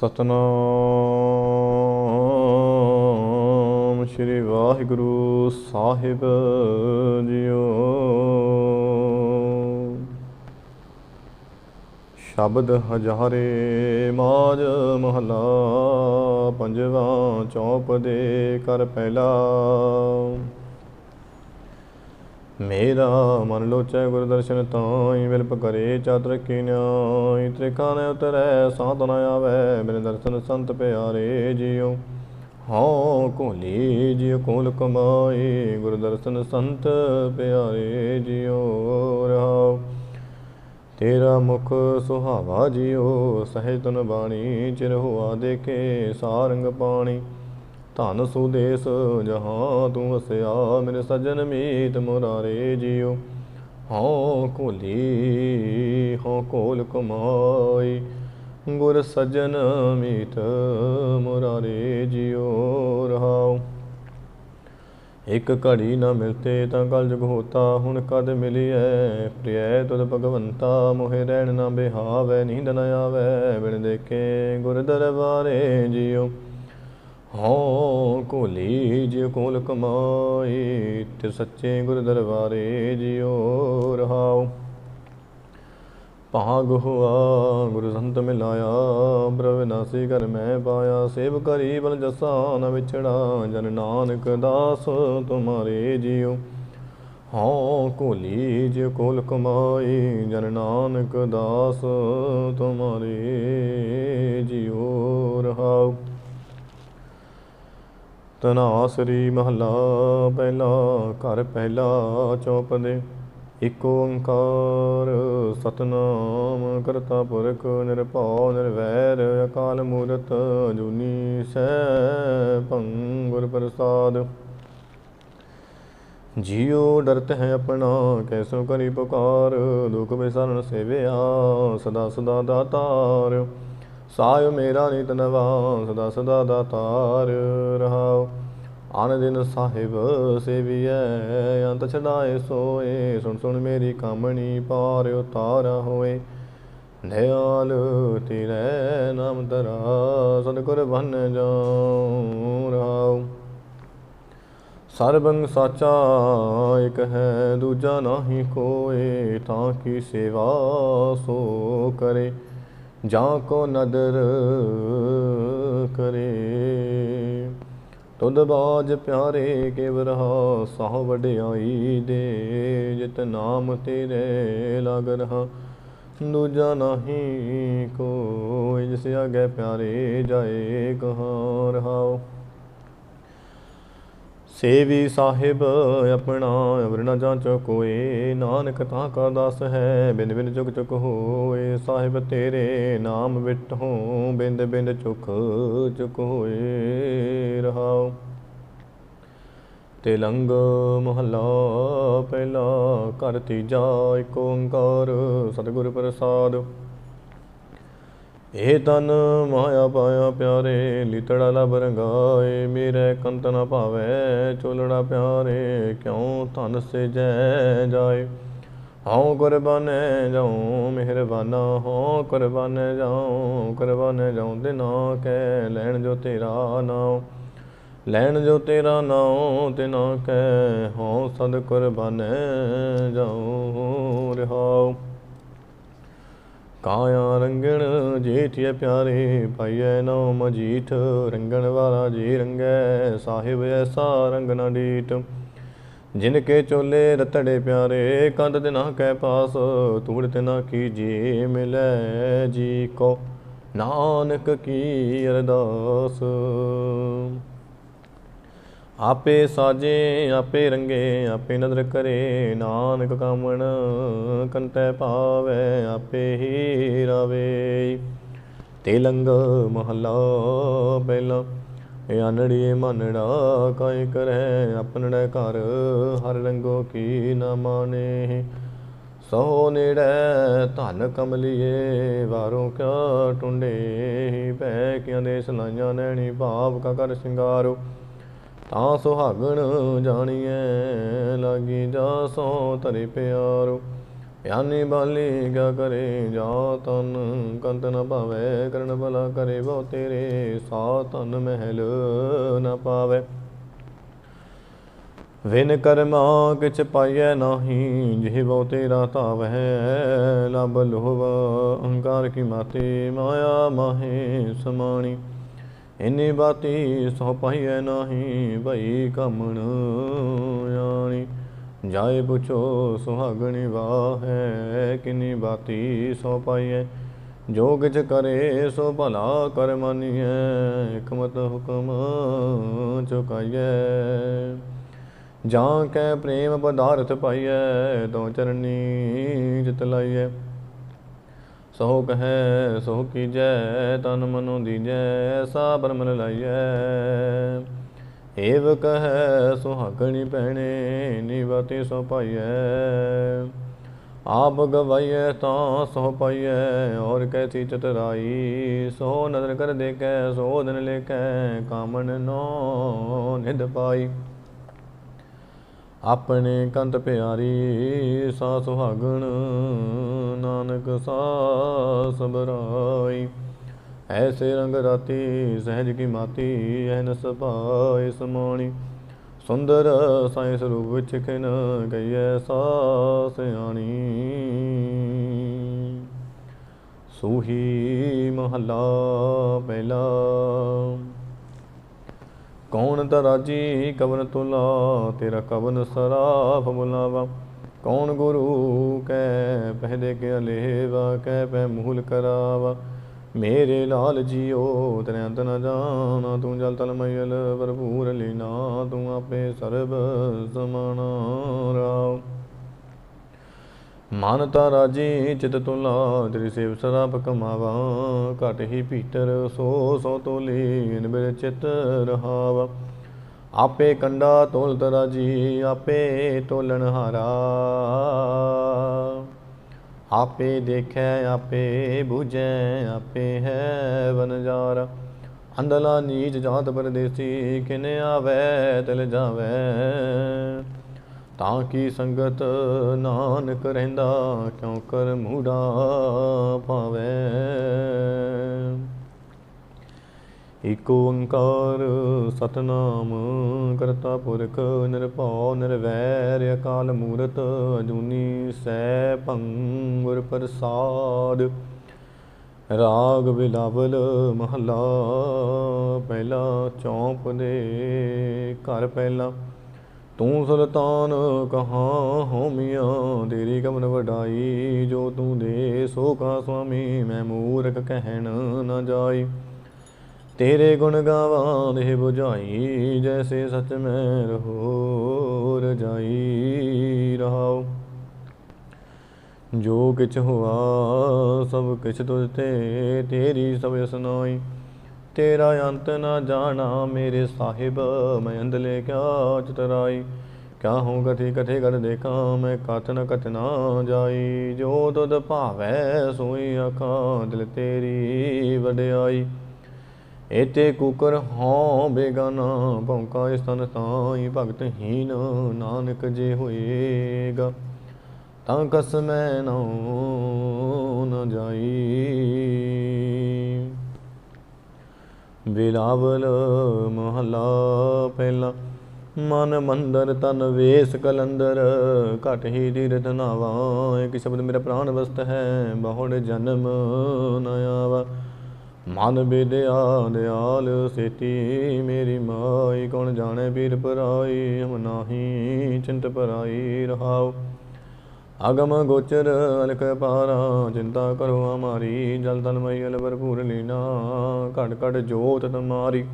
ਸਤਨਾਮ ਸ੍ਰੀ ਵਾਹਿਗੁਰੂ ਸਾਹਿਬ ਜੀਓ। ਸ਼ਬਦ ਹਜ਼ਾਰੇ ਮਾਜ ਮਹਲਾ ਪੰਜਵਾ ਚੌਪ ਦੇ ਕਰ ਪਹਿਲਾ। ਮੇਰਾ ਮਨ ਲੋਚੈ ਗੁਰ ਦਰਸ਼ਨ ਤਾਈ, ਵਿਲਪ ਕਰੇ ਚਾਤਰ ਕੀ ਨਿਆਈ। ਤ੍ਰਿਖਾ ਨ ਉਤਰੈ ਸਾਧ ਨ ਆਵੈ ਦਰਸ਼ਨ ਸੰਤ ਪਿਆਰੇ ਜੀਉ। ਹਉ ਕੋਲੀ ਜਿਉ, ਕੋਲ ਕਮਾਈ, ਗੁਰ ਦਰਸ਼ਨ ਸੰਤ ਪਿਆਰੇ ਜੀਉ, ਰਹਾਉ। ਤੇਰਾ ਮੁਖ ਸੁਹਾਵਾ ਜਿਉ ਸਹਿਜ ਤਨ ਬਾਣੀ, ਚਿਰ ਹੋਆ ਦੇਖੇ, ਸਾਰੰਗ ਪਾਣੀ। ਧਨ ਸੁਦੇਸ ਜਹਾਂ ਤੂੰ ਵਸਿਆ ਮੇਰੇ ਸਜਨ ਮੀਤ ਮੁਰਾਰੇ ਜੀਉ। ਹਉ ਕੋਲੀ ਹਉ ਕੋਲ ਕਮਾਈ, ਗੁਰ ਸਜਨ ਮੀਤ ਮੁਰਾਰੇ ਜੀਉ ਰਹਾਉ। ਇੱਕ ਘੜੀ ਨਾ ਮਿਲਤੇ ਤਾਂ ਕਲ ਜੁਗ ਹੋਤਾ ਹੁਣ ਕਦ ਮਿਲਿਐ ਪ੍ਰਿਐ ਤੁਧ ਭਗਵੰਤਾ, ਮੋਹਿ ਰਹਿਣ ਨਾ ਬਿਹਾਵੈ, ਨੀਂਦ ਨ ਆਵੈ, ਬਿਨ ਦੇਖੇ ਗੁਰ ਦਰਬਾਰੇ ਜਿਉ। ਹਉ ਕੋਲੀ ਜਿਉ ਕੋਲ ਕਮਾਈ ਤੇ ਸੱਚੇ ਗੁਰ ਦਰਬਾਰੇ ਜਿਉ ਰਹਾਉ। ਭਾਗ ਹੁਆ, ਗੁਰੂ ਸੰਤ ਮਿਲਾਇਆ ਬ੍ਰਵਨਾਸੀ ਕਰ ਮੈਂ ਪਾਇਆ, ਸੇਵ ਕਰੀ ਬਲ ਜਸਾ ਨ ਵਿਛੜਾ, ਜਨ ਨਾਨਕ ਦਾਸ ਤੁਮਾਰੇ ਜਿਉ। ਹਉ ਕੋਲੀ ਜਿਉ ਕੋਲ ਕਮਾਈ ਜਨ ਨਾਨਕ ਦਾਸ ਤੁਮਾਰੇ ਜਿਉ ਰਹਾਉ। ਤਨਾਸਰੀ ਮਹਲਾ ਪਹਿਲਾ, ਘਰ ਪਹਿਲਾ ਚੌਪ ਦੇ। ਇਕ ਓੰਕਾਰ, ਸਤਨਾਮ ਕਰਤਾ ਪੁਰਖ ਨਿਰਭਉ ਨਿਰਵੈਰ, ਅਕਾਲ ਮੂਰਤ ਜੁਨੀ ਸੈ ਭੰਗੁਰ ਪ੍ਰਸਾਦ। ਜਿਉ ਡਰਤ ਹੈ ਆਪਣਾ, ਕੈਸੋ ਕਰੀ ਪੁਕਾਰ, ਦੁਖ ਬਿਸਰਨ ਸੇਵਿਆ, ਸਦਾ ਸਦਾ ਦਾਤਾਰ। ਸਾਇ ਮੇਰਾ ਨਿਤ ਨਵਾ ਸਦਾ ਸਦਾ ਦਾਤਾਰ ਰਹਾਉ ਆਨ ਦਿਨ ਸਾਹਿਬ ਸੇਵੀਐ, ਅੰਤ ਛਡਾਏ ਸੋਏ, ਸੁਣ ਸੁਣ ਮੇਰੀ ਕਾਮਣੀ ਪਾਰ ਉਤਾਰਾ ਹੋਏ। ਨਿਆਲ ਤੇਰੇ ਨਾਮ ਤਰਾ ਸਤਿਗੁਰ ਬਨ ਜਾਉ ਰਹਾਉ ਸਰਬੰਗ ਸਾਚਾ ਇਕ ਹੈ, ਦੂਜਾ ਨਾਹੀ ਕੋਏ, ਤਾਂ ਕੀ ਸੇਵਾ ਸੋ ਕਰੇ। ਜਾਂ ਕੋ ਨਦਰ ਕਰੇ। ਤੁਧ ਬਾਜ ਪਿਆਰੇ ਕੇ ਰਹਾ, ਸਾਹ ਵਡਿਆਈ ਦੇ। ਜਿਤ ਨਾਮ ਤੇਰੇ ਲਗ ਰਹਾ, ਦੂਜਾ ਨਹੀਂ ਕੋਈ, ਜਿਸ ਅਗੇ ਪਿਆਰੇ ਜਾਏ ਕਹਾਂ ਰਹਾਓ। ਸੇਵੀ ਸਾਹਿਬ ਆਪਣਾ ਅਵਰ ਨ ਕੋਏ, ਨਾਨਕ ਤਾਂ ਕਾ ਦਾਸ ਹੈ ਬਿਨ ਬਿਨ ਚੁਕ ਚੁਕ ਹੋਏ, ਸਾਹਿਬ ਤੇਰੇ ਨਾਮ ਵਿਟਹੁ, ਬਿੰਦ ਬਿੰਦ ਚੁਖ ਚੁਕ ਹੋਏ ਰਹਾਉ। ਤੇਲੰਗ ਮਹੱਲਾ ਪਹਿਲਾ ਘਰ ਤੀਜਾ ਏਕ ਓੰਕਾਰ ਸਤਿਗੁਰ ਪ੍ਰਸਾਦ। ਇਹ ਤਨ ਮਾਇਆ ਪਾਇਆ ਪਿਆਰੇ, ਲਿਤੜਾ ਲਬ ਰੰਗਾਏ, ਮੇਰੇ ਕੰਤ ਨ ਭਾਵੈ ਚੋਲੜਾ ਪਿਆਰੇ, ਕਿਉ ਧਨ ਸੇ ਜੈ ਜਾਏ? ਹਉ ਕੁਰਬਾਨੇ ਜਾਉ, ਮਿਹਰਬਾਨਾ, ਹਉ ਕੁਰਬਾਨੇ ਜਾਉ ਕੁਰਬਾਨੇ ਜਾਉ ਦਿਨਾ ਕੈ ਲੈਣ ਜੋ ਤੇਰਾ ਨਾਮ ਲੈਣ ਜੋ ਤੇਰਾ ਨਾਮ ਤੇ ਨਾ ਕੈ ਹਉ ਸਦ ਕੁਰਬਾਨੇ ਜਾਉ, ਰਹਾਉ। ਕਾਇਆ ਰੰਗਣ ਜੇਠਿਆ ਪਿਆਰੇ, ਪਾਈਐ ਨਾਮ ਮਜੀਠ ਰੰਗਣ ਵਾਲਾ ਜੀ ਰੰਗੈ, ਸਾਹਿਬ ਐਸਾ ਰੰਗਣਾ ਡੀਟ ਜਿਨ ਕੇ ਚੋਲੇ ਰਤੜੇ ਪਿਆਰੇ, ਕੰਧ ਕੰਦ ਨਾ ਕੈ ਪਾਸ ਤੂੜ ਤੇ ਨਾ ਕੀ ਜੀ ਮਿਲੈ ਜੀ ਕੋ। ਨਾਨਕ ਕੀ ਅਰਦਾਸ। ਆਪੇ ਸਾਜੇ, ਆਪੇ ਰੰਗੇ, ਆਪੇ ਨਦਰ ਕਰੇ, ਨਾਨਕ ਕਾਮਣ ਕੰਤੈ ਪਾਵੇ, ਆਪੇ ਹੀ ਰਵੇ। ਤੇਲੰਗ ਮਹਲਾ ਪਹਿਲਾ, ਇਹ ਅਨੜੀਏ ਮਨੜਾ ਕਾਇ ਕਰੈ ਆਪਣੜਾ ਘਰ ਹਰ ਰੰਗੋ ਕੀ ਨਾ ਮਾਨੇ। ਸੋ ਨੇੜੇ ਧਨ ਕਮਲੀਏ, ਵਾਰੋਂ ਕਿਆ ਟੁੰਡੇ ਪੈ ਕਿਆਂ ਦੇ ਸਲਾਈਆਂ ਨੈਣੀ, ਭਾਵ ਕਾ ਕਰ ਸ਼ਿੰਗਾਰੋ। ਤਾਂ ਸੁਹਾਗਣ ਜਾਣੀਐ, ਲਾਗੀ ਜਾ ਸੋ ਧਰੇ ਪਿਆਰੋ। ਯਾਨੀ ਬਾਲੀ ਕਿਆ ਕਰੇ ਜਾ ਤਨ ਕੰਤ ਨ ਭਾਵੇ, ਕਰਨ ਭਲਾ ਕਰੇ ਬਹੁ ਤੇਰੇ, ਸਾ ਤਨ ਮਹਿਲ ਨ ਪਾਵੇ। ਵਿਨ ਕਰਮਾ ਕਿਛ ਪਾਈਐ ਨਾਹੀ, ਜਿਹ ਬਹੁ ਤੇਰਾ ਧਾਵੈ ਲਬ ਲੋਭ ਅਹੰਕਾਰ ਕੀ ਮਾਤੇ, ਮਾਇਆ ਮਾਹੇ ਸਮਾਣੀ। ਇਨੀ ਬਾਤੀ ਸੋ ਪਾਈਐ ਨਾਹੀ ਭਈ ਕਮਣ ਆਣੀ। ਜਾਏ ਪੁਛੋ ਸੁਹਾਗਣੀ ਵਾਹੈ, ਕਿਨੀ ਬਾਤੀ ਸੋ ਪਾਈਐ। ਜੋ ਕਿਛ ਕਰੇ ਸੋ ਭਲਾ ਕਰ ਮਾਨੀਐ, ਹਕਮਤ ਹੁਕਮ ਚੁਕਾਈਐ। ਜਾਂ ਕੈ ਪ੍ਰੇਮ ਪਦਾਰਥ ਪਾਈਐ, ਦੋ ਚਰਨੀ ਜਿਤ ਲਾਈਐ। ਸੋ ਕਹੈ ਸੋ ਕੀਜੈ, ਤਨ ਮਨੋ ਦੀਜੈ ਐਸਾ ਬਰਮਨ ਲਾਈਐ। ਏਵ ਕਹੈ, ਸੁਹਾਗਣੀ ਪੈਣੇ ਨਿਵਤੀ ਸੋ ਪਾਈਐ। ਆਪ ਗਵਾਈਐ ਤਾਂ ਸੋ ਪਾਈਐ, ਔਰ ਕੈਸੀ ਚਤਰਾਈ ਸੋ ਨਦਰ ਕਰ ਦੇਖੈ ਸੋ ਦਿਨ ਲੇਖੈ ਕਾਮਨ ਨੋ ਨਿਧ ਪਾਈ। ਆਪਣੇ ਕੰਤ ਪਿਆਰੀ ਸਾ ਸੁਹਾਗਣ ਨਾਨਕ ਸਾ ਸਬਰਾਈ ਐਸੇ ਰੰਗ ਰਾਤੀ ਸਹਿਜ ਕੀ ਮਾਤੀ, ਐਨ ਸਭਾਇ ਸਮਾਣੀ। ਸੁੰਦਰ ਸਾਇ ਸਰੂਪ ਵਿੱਚ ਖਿਨ ਗਈ ਐਸਾ ਸਿਆਣੀ ਸੂਹੀ ਮਹੱਲਾ ਪਹਿਲਾ। ਕੌਣ ਤਰਾਜੀ ਕਵਨ ਤੁਲਾ, ਤੇਰਾ ਕਵਨ ਸਰਾਫ ਬੁਲਾਵਾ। ਕੌਣ ਗੁਰੂ? ਕੈ ਪਹਿਦੇ ਕੇ ਅਲੇਵਾ ਕੈ ਪੈ ਮੂਲ ਕਰਾਵਾ। ਮੇਰੇ ਲਾਲ ਜੀਓ, ਤੇਰੇ ਅੰਤ ਨ ਜਾਣਾ। ਤੂੰ ਜਲ ਤਲ ਮਇਲ ਭਰਪੂਰ ਲੀਨਾ ਤੂੰ ਆਪੇ ਸਰਬ ਸਮਾਨਾ ਰਾਵ ਮਨ ਤਾ ਰਾਜੀ, ਚਿਤ ਤੁਲਾ ਤੇਰੀ ਸੇਵ ਸਰਾਪ ਕਮਾਵਾ। ਘਟ ਹੀ ਭੀਤਰ, ਸੋ ਸੋ ਤੋਲੀ ਨਿਬਰ ਚਿਤ ਰਹਾਵਾ। ਆਪੇ ਕੰਡਾ ਤੋਲ ਤਰਾਜੀ ਆਪੇ ਤੋਲਣ ਹਾਰਾ। ਆਪੇ ਦੇਖੈ, ਆਪੇ ਬੁਝੈ, ਆਪੇ ਹੈ ਵਨਜਾਰਾ ਅੰਦਲਾ ਨੀਚ ਜਾਤ ਪਰਦੇਸੀ, ਕਿਨੇ ਆਵੇ, ਤਿਲ ਜਾਵੇ। ਤਾਂ ਕੀ ਸੰਗਤ ਨਾਨਕ ਰਹਿੰਦਾ? ਕਿਉ ਕਰ ਮੂੜਾ ਪਾਵੇ ਏਕ ਓੰਕਾਰ ਸਤਨਾਮ ਕਰਤਾ ਪੁਰਖ, ਨਿਰਭਉ, ਨਿਰਵੈਰ, ਅਕਾਲ ਮੂਰਤ, ਅਜੂਨੀ ਸੈ ਭੰਗੁਰ ਪ੍ਰਸਾਦ। ਰਾਗ ਬਿਲਾਵਲ ਮਹਲਾ, ਪਹਿਲਾ ਚੌਂਪ ਦੇ ਘਰ ਪਹਿਲਾ। ਤੂੰ ਸੁਲਤਾਨ ਕਹਾ ਹੋਮੀਆਂ ਤੇਰੀ ਕਮਨ ਵਡਾਈ, ਜੋ ਤੂੰ ਦੇ ਸੋ ਕਾ ਸੁਆਮੀ, ਮੈਂ ਮੂਰਖ ਕਹਿਣ ਨਾ ਜਾਈ। ਤੇਰੇ ਗੁਣ ਗਾਵਾਂ ਦੇ 부ਝਾਈ ਜੈਸੇ ਸਚ ਮੈਂ ਰਹੋ ਰਜਾਈ ਰਹਾਉ। ਜੋ ਕਿਛ ਹੋਆ, ਸਭ ਕਿਛ ਤੁਝ ਤੇ, ਤੇਰੀ ਸਭ ਸੁਨਾਈ ਤੇਰਾ ਅੰਤ ਨਾ ਜਾਣਾ ਮੇਰੇ ਸਾਹਿਬ, ਮੈਂ ਅੰਦਲੇ ਕਿਆ ਚਤਰਾਈ? ਕਿਆ ਹੂੰ ਕਥੀ ਕਥੇ ਕਰ ਦੇਖਾਂ, ਮੈਂ ਕਥ ਨ ਕਥ ਨਾ ਜਾਈ? ਜੋ ਤੁਧ ਭਾਵੈ ਸੋਈ ਆਖਾਂ ਦਿਲ ਤੇਰੀ ਵਡਿਆਈ। ਏਤੇ ਕੁਕਰ ਹਉ ਬੇਗਾਨਾ, ਭੌਂਕਾ ਸਤਨ ਤਾਈ, ਭਗਤ ਹੀਨ ਨਾਨਕ ਜੇ ਹੋਏਗਾ। ਤਾਂ ਕਸ ਮੈਂ ਨੋ ਜਾਈ। ਬਿਲਾਵਲ ਮਹਲਾ ਪਹਿਲਾ। ਮਨ ਮੰਦਰ ਤਨ ਵੇਸ ਕਲੰਦਰ, ਘਟ ਹੀ ਤੀਰਥ ਨਾਵਾ। ਇੱਕ ਸ਼ਬਦ ਮੇਰਾ ਪ੍ਰਾਣ ਵਸਤ ਹੈ, ਬਹੁੜ ਜਨਮ ਨ ਆਵਾ। ਮਨ ਬਿਦਿਆ, ਦਿਆਲ ਸੇਤੀ, ਮੇਰੀ ਮਾਈ ਕੌਣ ਜਾਣੇ ਪੀਰ ਪਰਾਈ ਹਮ ਨਾਹੀ ਚਿੰਤ ਪਰਾਈ ਰਹਾਉ। ਅਗਮ ਗੋਚਰ ਅਲਕ ਪਾਰਾ, ਚਿੰਤਾ ਕਰੋ ਹਮਾਰੀ ਜਲ ਤਨ ਮਈਲ ਭਰਪੂਰ ਲੀਨਾ ਘਟ ਘਟ ਜੋਤ ਤੁਮਾਰੀ।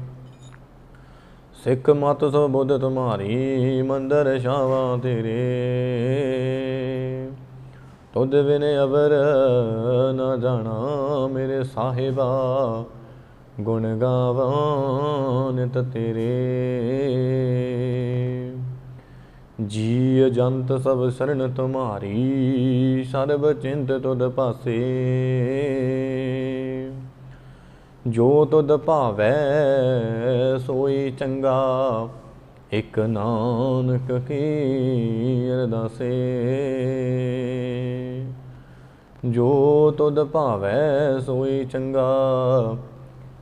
ਸਿੱਖ ਮਤ ਸੋ ਬੁੱਧ ਤੁਮਾਰੀ, ਮੰਦਰ ਸ਼ਾਵਾ ਤੇਰੇ। ਤੁਧ ਬਿਨ ਅਵਰ ਨਾ ਜਾਣਾ ਮੇਰੇ ਸਾਹਿਬਾ, ਗੁਣ ਗਾਵਾਂ ਨਿਤ ਤੇਰੇ। ਜੀ ਜੰਤ ਸਭ ਸਰਨ ਤੁਮਾਰੀ, ਸਰਬ ਚਿੰਤ ਤੁਧ ਪਾਸੇ। ਜੋ ਤੁਧ ਭਾਵੈ ਸੋਈ ਚੰਗਾ, ਇਕ ਨਾਨਕ ਕੀ ਅਰਦਾਸੇ। ਜੋ ਤੁਧ ਭਾਵੈ ਸੋਈ ਚੰਗਾ